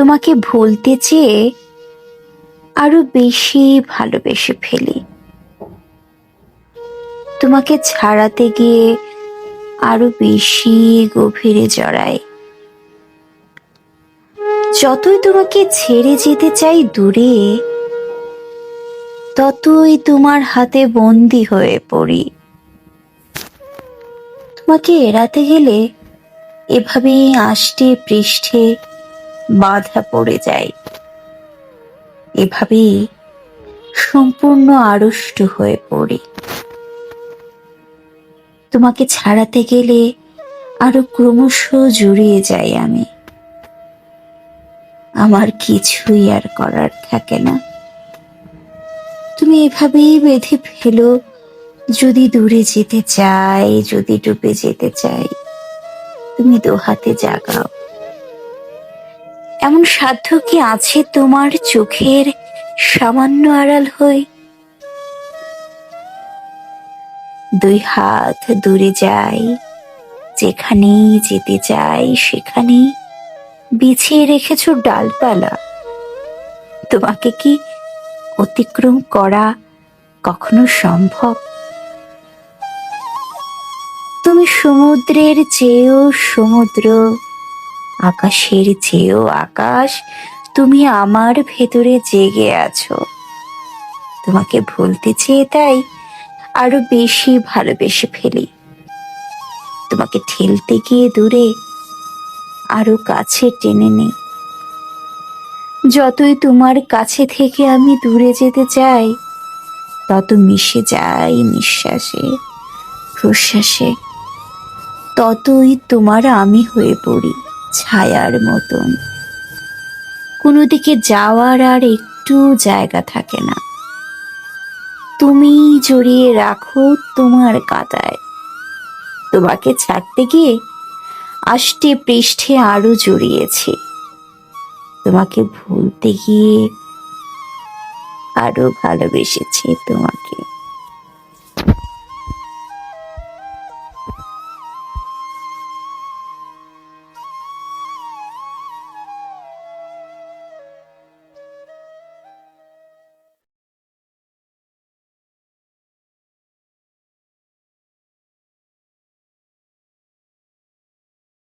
তোমাকে ভুলতে চেয়ে আরও বেশি ভালোবেসে ফেলি। তোমাকে ছাড়াতে গিয়ে আরও বেশি গভীরে জড়াই। যতই তোমাকে ছেড়ে যেতে চাই দূরে, ততই তোমার হাতে বন্দি হয়ে পড়ি। তোমাকে এড়াতে গেলে এভাবেই আষ্টে পৃষ্ঠে বাধা পড়ে যায়। এভাবেই সম্পূর্ণ আড়ষ্ট হয়ে পড়ি। তোমাকে ছাড়াতে গেলে আরও ক্রমশ জুড়িয়ে যাই আমি। আমার কিছুই আর করার থাকে না। তুমি এভাবেই বেঁধে ফেলো, যদি দূরে যেতে চাই, যদি ডুবে যেতে চাই, তুমি দোহাতে জাগাও। এমন সাধ্য কি আছে তোমার চোখের সামান্য আড়াল হই দুই হাত দূরে যাই, যেখানেই যেতে চাই সেখানেই। বিছিয়ে রেখেছ ডালপালা। তোমাকে কি অতিক্রম করা কখনো সম্ভব? তুমি সমুদ্রের চেয়েও সমুদ্র। আকাশের চেয়েও আকাশ, তুমি আমার ভেতরে জেগে আছো। তোমাকে ভুলতে চেয়ে তাই আরও বেশি ভালোবেসে ফেলি। তোমাকে ঠেলতে গিয়ে দূরে আরও কাছে টেনে নেই। যতই তোমার কাছে থেকে আমি দূরে যেতে চাই, তত মিশে যাই নিঃশ্বাসে, প্রশ্বাসে। ততই তোমার আমি হয়ে পড়ি। ছায়ার মতন। কোনো দিকে যাওয়ার আর একটু জায়গা থাকে না। তুমি জড়িয়ে রাখো তোমার কাঁটায় তোমাকে ছাড়তে গিয়ে আষ্টে পৃষ্ঠে আরও জড়িয়েছি। তোমাকে ভুলতে গিয়ে আরও ভালোবেসেছি তোমাকে।